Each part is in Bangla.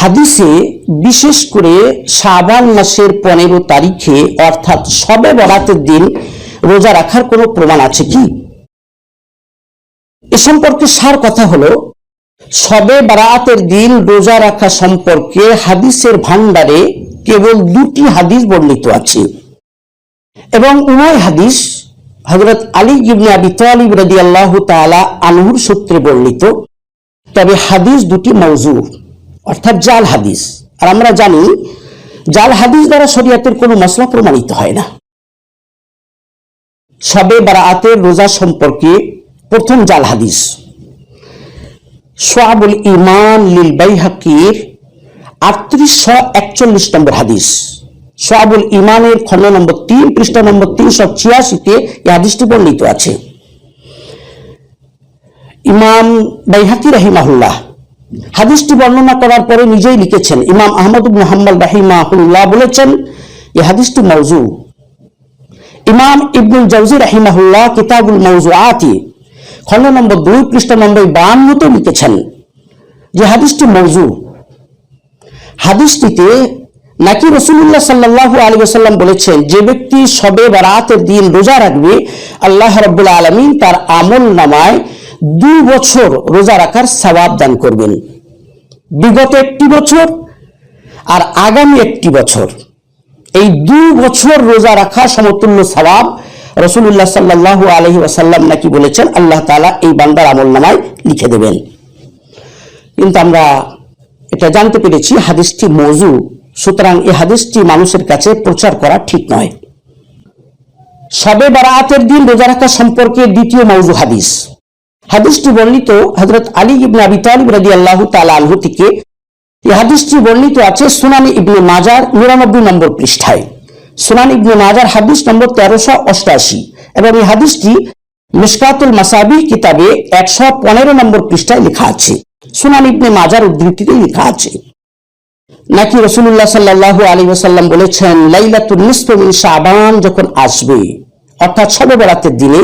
হাদিসে বিশেষ করে শাবান মাসের পনেরো তারিখে, অর্থাৎ সবে বরাতের দিন রোজা রাখার কোনো প্রমাণ আছে কি? এ সম্পর্কে সার কথা হলো, সবে বারাতের দিন রোজা রাখা সম্পর্কে হাদিসের ভান্ডারে কেবল দুটি হাদিস বর্ণিত আছে। এবং উভয় হাদিস হজরত আলী ইবনে আবি তালিব রাদিয়াল্লাহু তাআলা আনহুর সূত্রে বর্ণিত। তবে হাদিস দুটি মৌজু অর্থাৎ জাল হাদিস। আর আমরা জানি, জাল হাদিস দ্বারা শরিয়াতের কোনো মশলা প্রমাণিত হয় না। সবে বারাতের রোজা সম্পর্কে প্রথম জাল হাদিস। সোয়াবুল ইমান লিল বাইহাকির আটত্রিশশো একচল্লিশ নম্বর হাদিস। সোয়াবুল ইমানের খন্ড নম্বর তিন, পৃষ্ঠা নম্বর তিনশো ছিয়াশিতে এই হাদিসটি বর্ণিত আছে। ইমাম বাইহাকি রাহিমাহুল্লাহ হাদিসটি বর্ণনা করার পরে নিজেই লিখেছেন ইমাম আহমদ হাম্বল রাহিমাহুল্লাহ বলেছেন, এই হাদিসটি মৌজু ইমাম ইবনুল জাউজি রাহিমাহুল্লাহ কিতাবুল মৌজুআতি খন্ড নম্বর দুই, পৃষ্ঠা নম্বর বাহান্নতে লিখেছেন যে হাদিসটি মৌজু হাদিসটিতে নাকি রসুল্লাহ সাল্লাহ আলী সাল্লাম বলেছেন, যে ব্যক্তি সবে বারাতের দিন রোজা রাখবে, আল্লাহ রব্বুল্লা আলমিন তার আমল নামায় দুই বছর রোজা রাখার সবাব দান করবেন। বিগত একটি বছর আর আগামী একটি বছর। এই দুই বছর রোজা রাখা সমতুল্য সবাব রসুল্লাহ সাল্লাহ আলহি ওয়াসাল্লাম নাকি বলেছেন, আল্লাহ তালা এই বান্দার আমল নামায় লিখে দেবেন। কিন্তু আমরা এটা জানতে পেরেছি, হাদিসটি মৌজু, সুতরাং এই হাদিসটি মানুষের কাছে প্রচার করা ঠিক নয়। সবে বারাতের দিন রোজা রাখা সম্পর্কে দ্বিতীয় মৌজু হাদিস। হাদিসটি বর্ণিত হজরত আলী ইবনে আবি তালিব রাদি আল্লাহ তালা আনহু থেকে। এই হাদিসটি বর্ণিত আছে সুনানি ইবনে মাজার নিরানব্বই নম্বর পৃষ্ঠায়। সুনান ইবনে মাজার হাদিস নম্বর তেরোশো অষ্টাশি এবং এই হাদিসটি মিসকাতুল মাসাবি কিতাবে একশো পনেরো নম্বর পৃষ্ঠায় লেখা আছে। সুনান ইবনে মাজার উদ্ধৃতিতে লেখা আছে। নাকি রসুল্লাহ সাল্লাহ আলী ওসাল্লাম বলেছেন লাইলাতুল নিসফে মিন শাবান যখন আসবে, অর্থাৎ সবে বরাতের দিনে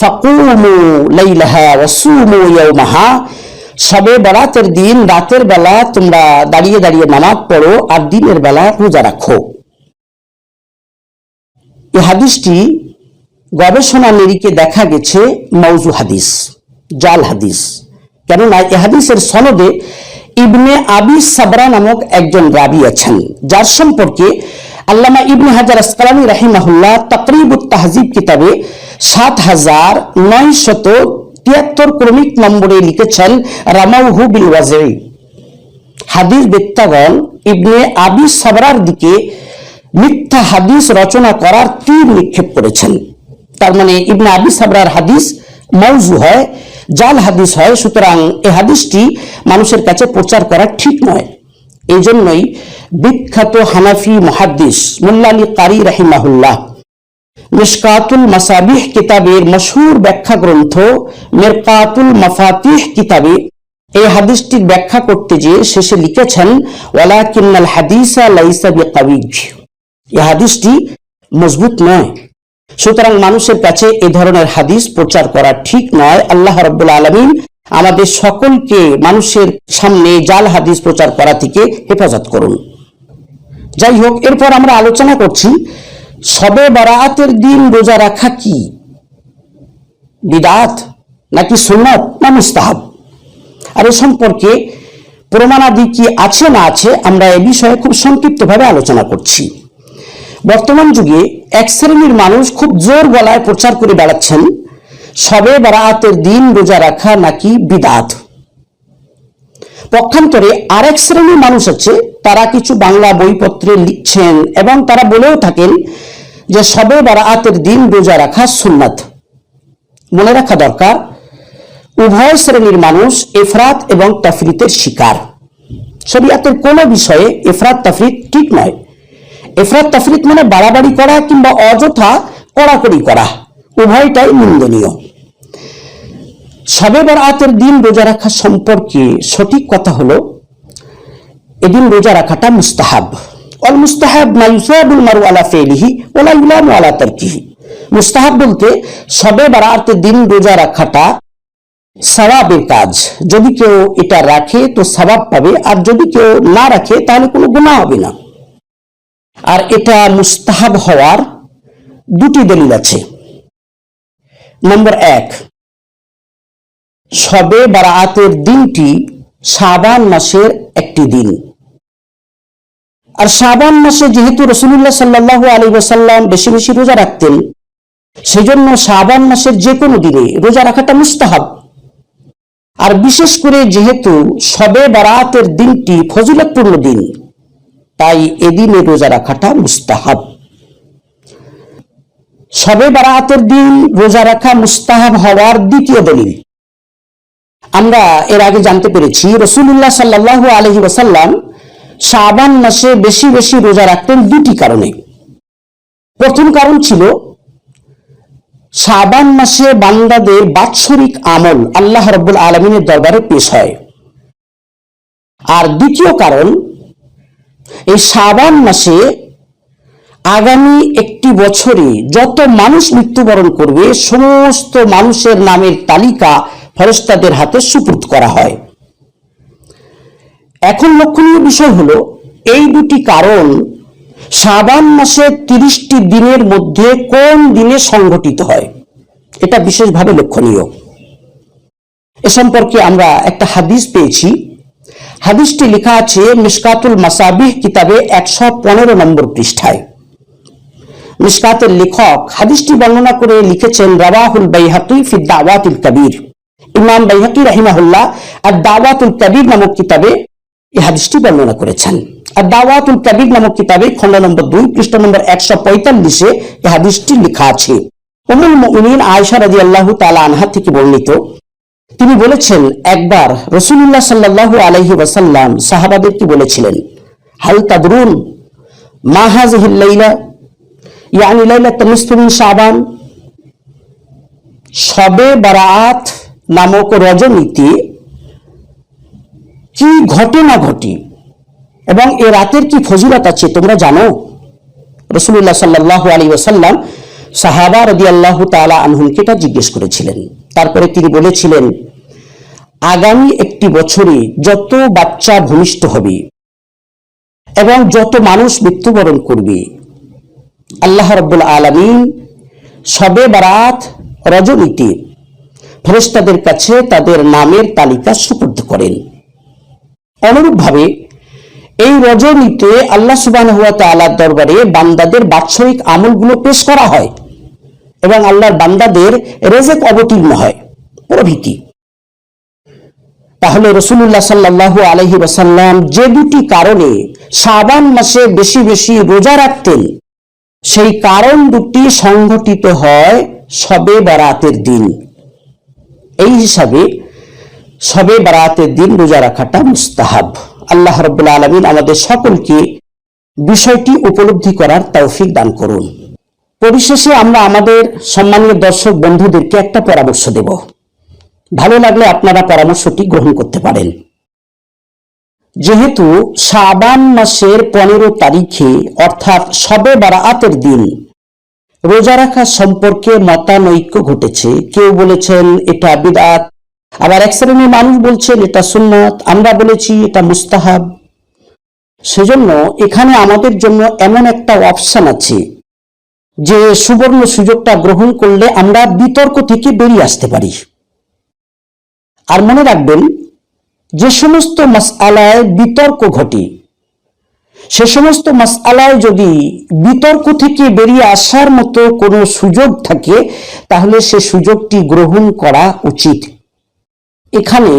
ফাকুমু লাইলাহা ওয়াসুমু ইয়াউমাহা। সবে বরাতের দিন, রাতের বেলা তোমরা দাঁড়িয়ে দাঁড়িয়ে নামাজ পড়ো আর দিনের বেলা রোজা রাখো। এই হাদিসটি গবেষণা নিরিখে দেখা গেছে মৌজু হাদিস, জাল হাদিস। কেননা এ হাদিসের সনদে ইবনে আবি সাবরা নামক একজন রাবি আছেন, যার সম্পর্কে আল্লামা ইবনে হাজার আসকালানি রাহিমাহুল্লাহ তকরিবুত তাহজিব কিতাবে সাত হাজার নয় শত তিয়াত্তর ক্রমিক নম্বরে লিখেছেন রামাউহু বিল ওয়াজেই হাদিস বেত্তাগণ ইবনে আবি সাবরার দিকে মিথ্যা হাদিস রচনা করার তীর নিক্ষেপ করেছেন। তার মানে ইবনে আবি সাবরার হাদিস মৌজু হয়, জাল হাদিস হয়, সুতরাং এই হাদিসটি মানুষের কাছে প্রচার করা ঠিক নয়। এই জন্যই বিখ্যাত হানাফি মহাদ্দিস মোল্লা কারি রাহিমাহুল্লাহ মিসকাতুল মাসাবিহ কিতাবের মশহুর ব্যাখ্যা গ্রন্থ মিরকাতুল মাফাতিহ কিতাবে এই হাদিসটির ব্যাখ্যা করতে যে শেষে লিখেছেন, ওয়ালাকিন্নাল হাদিসা লাইসা বিকাবিজ এই হাদিসটি মজবুত নয়। সুতরাং মানুষের কাছে এ ধরনের হাদিস প্রচার করা ঠিক নয়। আল্লাহ রব্বুল আলমিন আমাদের সকলকে মানুষের সামনে জাল হাদিস প্রচার করা থেকে হেফাজত করুন। যাই হোক, এরপর আমরা আলোচনা করছি, সবে বারাতের দিন রোজা রাখা কি? বিদাত নাকি সুন্নত না মুস্তাহাব? আর এ সম্পর্কে প্রমাণাদি কি আছে না আছে আমরা এ বিষয়ে খুব সংক্ষিপ্তভাবে আলোচনা করছি। বর্তমান যুগে এক শ্রেণির মানুষ খুব জোর গলায় প্রচার করে বেড়াচ্ছেন সবে বারাতের দিন রোজা রাখা নাকি বিদাত? পক্ষান্তরে আরেক শ্রেণির মানুষ আছে, তারা কিছু বাংলা বইপত্রে লিখছেন এবং তারা বলেও থাকেন যে সবে বারাতের দিন রোজা রাখা সুন্নাত। মনে রাখা দরকার, উভয় শ্রেণির মানুষ এফরাত এবং তফরিতের শিকার। শরিয়াতের কোনো বিষয়ে এফরাত তাফরিত ঠিক নয়। এফরাত তাফরিত মানে বাড়াবাড়ি করা কিংবা অযথা কড়াকড়ি করা। উভয়টাই নিন্দনীয়। সবে বরাতের দিন রোজা রাখা সম্পর্কে সঠিক কথা হলো, এদিন রোজা রাখাটা মুস্তাহাব। অল মুস্তাহাব মা ইউসাবুল মারু আলা ফেলিহি ওলা ইউলাম আলা তারকিহি। মুস্তাহাব বলতে, সবে বারাতের দিন রোজা রাখাটা সবাবের কাজ। যদি কেউ এটা রাখে তো সবাব পাবে, আর যদি কেউ না রাখে তাহলে কোনো গুণা হবে না। আর এটা মুস্তাহাব হওয়ার দুটি দলিল আছে। নম্বর এক, সবে বারাতের দিনটি শাবান মাসের একটি দিন। আর শাবান মাসে যেহেতু রসুল্লাহ সাল্লাহ আলী ওসাল্লাম বেশি বেশি রোজা রাখতেন, সেজন্য শাবান মাসের যে কোনো দিনে রোজা রাখাটা মুস্তাহাব। আর বিশেষ করে যেহেতু সবে বারাতের দিনটি ফজিলতপূর্ণ দিন, তাই এদিনে রোজা রাখাটা মুস্তাহাব। সবে বারাতের দিন রোজা রাখা মুস্তাহাব হওয়ার দ্বিতীয় দলিল। আমরা এর আগে জানতে পেরেছি রসুল্লাহ সাল্লাহ আলহি ওসাল্লাম শাবান মাসে বেশি বেশি রোজা রাখতেন দুটি কারণে। প্রথম কারণ ছিল, শাবান মাসে বান্দাদের বাৎসরিক আমল আল্লাহ রব্বুল আলমিনের দরবারে পেশ হয়। আর দ্বিতীয় কারণ, এই শাবান মাসে আগামী একটি বছরে যত মানুষ মৃত্যুবরণ করবে, সমস্ত মানুষের নামের তালিকা ফেরেশতাদের হাতে সুপুর্দ করা হয়। এখন লক্ষণীয় বিষয় হলো, এই দুটি কারণ শাবান মাসের তিরিশটি দিনের মধ্যে কোন দিনে সংঘটিত হয়, এটা বিশেষভাবে লক্ষণীয়। এ সম্পর্কে আমরা একটা হাদিস পেয়েছি। হাদিসটি লেখা আছে মিসকাতুল মাসাবিহ কিতাবে একশো পনেরো নম্বর পৃষ্ঠায়। মিসকাতের লেখক হাদিসটি বর্ণনা করে লিখেছেন রাবাহুল বাইহাকি ফি দাওয়াতুল কবির। ইমাম বাইহাকি রাহিমাহুল্লাহ আর দাওয়াতুল কবির নামক কিতাবে এই হাদিসটি বর্ণনা করেছেন। আর দাওয়াতুল কবির নামক কিতাবে খন্ড নম্বর দুই, পৃষ্ঠ নম্বর একশো পঁয়তাল্লিশে এই হাদিসটি লেখা আছে। উমুল মুমিনিন আয়েশা রাদিয়াল্লাহু তাআলা আনহা থেকে বর্ণিত, তিনি বলেছেন, একবার রসুল্লাহ সাল্লাল্লাহু আলাইহি ওয়াসাল্লাম সাহাবাদেরকে বলেছিলেন, হাল তাদরুন মা হাযিহিল ইয়ানি লাইলা তানিসফু মিন শাবান শবে বারাত নামক রজনীতে কি ঘটে না ঘটি এবং এ রাতের কি ফজিলত আছে তোমরা জানো? রসুল্লাহ সাল্লাহ আলী ওসাল্লাম সাহাবা রদি আল্লাহ তালা আনহুমকে এটা জিজ্ঞেস করেছিলেন। তারপরে তিনি বলেছিলেন, আগামী একটি বছরে যত বাচ্চা ভূমিষ্ঠ হবে এবং যত মানুষ মৃত্যুবরণ করবে আল্লাহ রব্বুল আলমিন সবে বারাত রজনীতে ফেরেস্তাদের কাছে তাদের নামের তালিকা সুপর্দ করেন। অনুরূপভাবে এই রজনীতে আল্লাহ সুবান হুয়া দরবারে বান্দাদের বাৎসরিক আমলগুলো পেশ করা হয় এবং আল্লাহর বান্দাদের রেজেক অবতীর্ণ হয়। প্রভৃতি তাহলে রসুল্লাহ সাল্লাহ আলহি ওসাল্লাম যে দুটি কারণে শাবান মাসে বেশি বেশি রোজা রাখতেন সেই কারণ দুটি সংঘটিত হয় সবে বারাতের দিন। এই হিসাবে সবে বারাতের দিন রোজা রাখাটা মুস্তাহাব। আল্লাহ রব্বুল্লা আলমিন আমাদের সকলকে বিষয়টি উপলব্ধি করার তৌফিক দান করুন। পরিশেষে আমরা আমাদের সম্মানীয় দর্শক বন্ধুদেরকে একটা পরামর্শ দেব। ভালো লাগলে আপনারা পরামর্শটি গ্রহণ করতে পারেন। যেহেতু শাবান মাসের পনেরো তারিখে, অর্থাৎ সবে বারাতের দিন, রোজা রাখা সম্পর্কে মতানৈক্য ঘটেছে। কেউ বলেছেন, এটা বিদাত। আবার এক শ্রেণির মানুষ বলছেন, এটা সুন্নত। আমরা বলেছি, এটা মুস্তাহাব। সেজন্য এখানে আমাদের জন্য এমন একটা অপশন আছে, যে সুবর্ণ সুযোগটা গ্রহণ করলে আমরা বিতর্ক থেকে বেরিয়ে আসতে পারি। আর মনে রাখবেন যে সমস্ত মাসআলায় বিতর্ক ঘটে, সে সমস্ত মাসআলায় যদি বিতর্ক থেকে বেরিয়ে আসার মতো কোনো সুযোগ থাকে, তাহলে সে সুযোগটি গ্রহণ করা উচিত। এখানে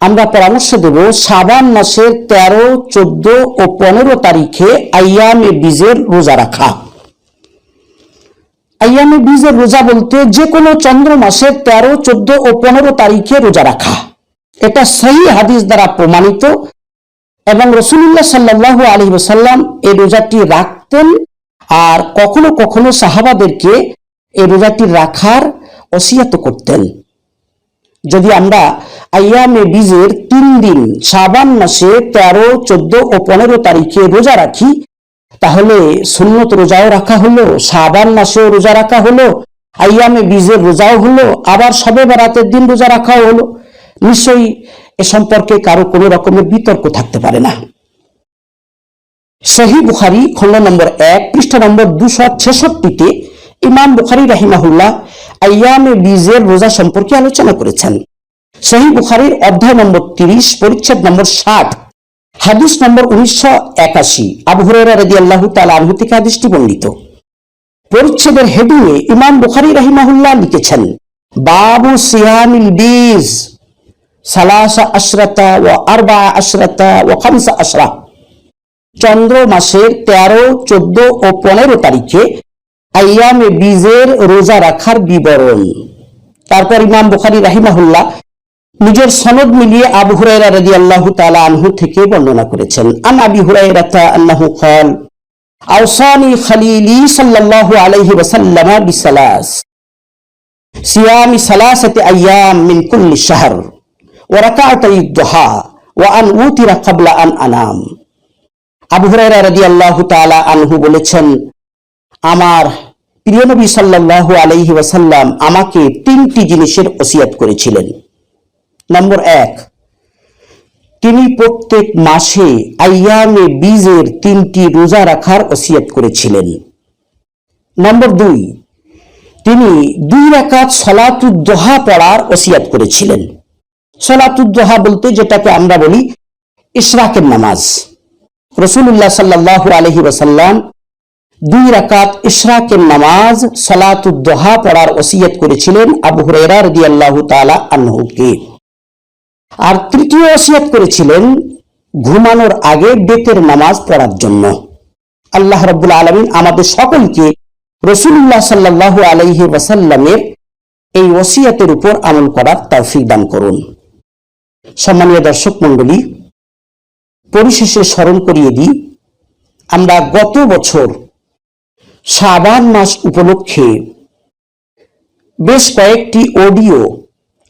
আমরা পরামর্শ দেব সাবান মাসের তেরো, চোদ্দ ও পনেরো তারিখে আইয়ামে বীজের রোজা রাখা। আইয়ামে বীজের রোজা বলতে যে কোনো চন্দ্র মাসের তেরো, চোদ্দ ও পনেরো তারিখে রোজা রাখা। এটা সহি হাদিস দ্বারা প্রমাণিত এবং রসুল্লাহ সাল্লাহ আলী সাল্লাম এই রোজাটি রাখতেন আর কখনো কখনো সাহাবাদেরকে এই রোজাটি রাখার অসিয়াত করতেন। যদি আমরা আইয়ামে বীজের তিন দিন সাবান মাসে তেরো, চোদ্দ ও পনেরো তারিখে রোজা রাখি, তাহলে সুন্নত রোজাও রাখা হলো সাবান মাসেও রোজা রাখা হলো আইয়ামে বীজের রোজাও হলো, আবার সবে বেড়াতের দিন রোজা রাখাও হলো। নিশ্চয়ই এ সম্পর্কে কারও কোনো রকমের বিতর্ক থাকতে পারে না। সহি বুখারি খন্ড নম্বর এক, পৃষ্ঠা নম্বর দুশো ছেষট্টিতে ইমাম বুখারি রাহিমাহুল্লাহ আইয়ামে বীজের রোজা সম্পর্কে আলোচনা করেছেন। সহি বুখারির অধ্যায় নম্বর তিরিশ, পরিচ্ছেদ নম্বর ষাট, হাদিস নম্বর উনিশশো একাশি, আবু হুরায়রা রাদিয়াল্লাহু তাআলা আনহু থেকে হাদিসটি বর্ণিত। পরিচ্ছেদের হেডিংয়ে ইমাম বুখারি রাহিমাহুল্লাহ লিখেছেন, বাবু সিয়ামিল বীজ। সালাসা আশরাতা ও আরবা আশরাতা ও খামসা আশরা। চন্দ্র মাসের তেরো, চোদ্দ ও পনেরো তারিখে আয়ামে বীজের রোজা রাখার বিবরণ। তারপর ইমাম বুখারি রাহিমাহুল্লাহ নিজের সনদ মিলিয়ে আবু হুরাইরা রাজি আল্লাহ তালা আনহু থেকে বর্ণনা করেছেন। আন আবি হুরাইরাতা আল্লাহু খান আওসানি খালিলি সাল্লাল্লাহু আলাইহি ওয়াসাল্লাম বিসালাস। সিয়ামি আইয়াম মিন কুল্লি শাহর। ওরাকাতহা ও আন উতিরা কাবলা আন আনাম আবু হরাইরা রাদি আল্লাহ আনহু বলেছেন, আমার প্রিয় নবী সাল্লাহ আলহি ওয়াসাল্লাম আমাকে তিনটি জিনিসের ওসিয়াত করেছিলেন। নম্বর এক, তিনি প্রত্যেক মাসে আইয়ামে বীজের তিনটি রোজা রাখার ওসিয়াত করেছিলেন। নম্বর দুই, তিনি দুই রাকাত সালাতুদ্দোহা পড়ার ওসিয়াত করেছিলেন। সলাতুদ্দোহা বলতে যেটাকে আমরা বলি ইশরাকের নামাজ। রসুল্লাহ সাল্লাহ আলহি ওসাল্লাম দুই রাকাত ইশরাকের নামাজ, সলাতুদ্দোহা পড়ার ওসিয়ত করেছিলেন আবু হুরায়রা রাদিয়াল্লাহু তাআলা আনহুকে। আর তৃতীয় ওসিয়ত করেছিলেন ঘুমানোর আগে বেতের নামাজ পড়ার জন্য। আল্লাহ রব্বুল আলমিন আমাদের সকলকে রসুল্লাহ সাল্লাহ আলহি ওয়াসাল্লামের এই ওসিয়তের উপর আমল করার তৌফিক দান করুন। সম্মানীয় দর্শক মণ্ডলী, পরিশেষে স্মরণ করিয়ে দিই, আমরা গত বছর শাবান মাস উপলক্ষে বেশ কয়েকটি অডিও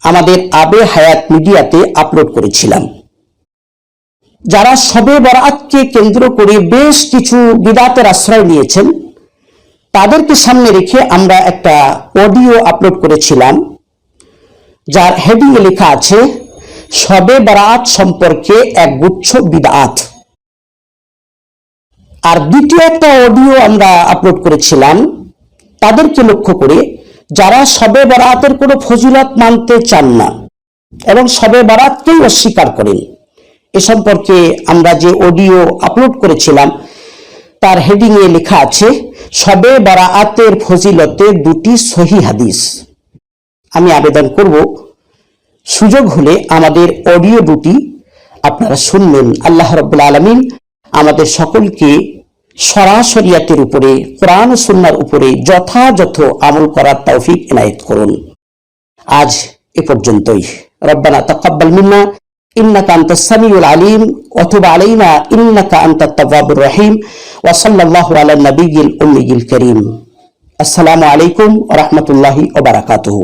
আমাদের আবে হায়াত মিডিয়াতে আপলোড করেছিলাম। যারা সবে বরাতকে কেন্দ্র করে বেশ কিছু বিদাতের আশ্রয় নিয়েছেন, তাদেরকে সামনে রেখে আমরা একটা অডিও আপলোড করেছিলাম, যার হেডিংয়ে লেখা আছে সবে বরাত সম্পর্কে এক গুচ্ছ বিদাত। আর দ্বিতীয় একটা অডিও আমরা আপলোড করেছিলাম, তাদেরকে লক্ষ্য করে যারা সবে বরাতের কোনো ফজিলত মানতে চান না এবং সবে বরাতকেই অস্বীকার করেন, এ সম্পর্কে আমরা যে অডিও আপলোড করেছিলাম, তার হেডিংয়ে লেখা আছে, সবে বারাতের ফজিলতে দুটি সহি হাদিস। আমি আবেদন করব সুযোগ হলে আমাদের অডিও দুটি আপনারা শুনবেন। আল্লাহ রব্বুল আলমিন আমাদের সকলকে সরাসরিয়াতের উপরে ও সুন্নার উপরে যথাযথ আমল করার তৌফিক এনায়েত করুন। আজ এ পর্যন্তই। রব্বানা তাকাব্বাল মিন্না, ইন্নাকা আনতাস সামিউল আলিম, ওয়া আলাইনা, ইন্নাকা আনতাত তাওয়াবুর রহিম, ওয়া সাল্লাল্লাহু আলা নাবিয়িল উম্মিয়িল কারীম। আসসালামু আলাইকুম রাহমাতুল্লাহি ওয়া বারাকাতুহু।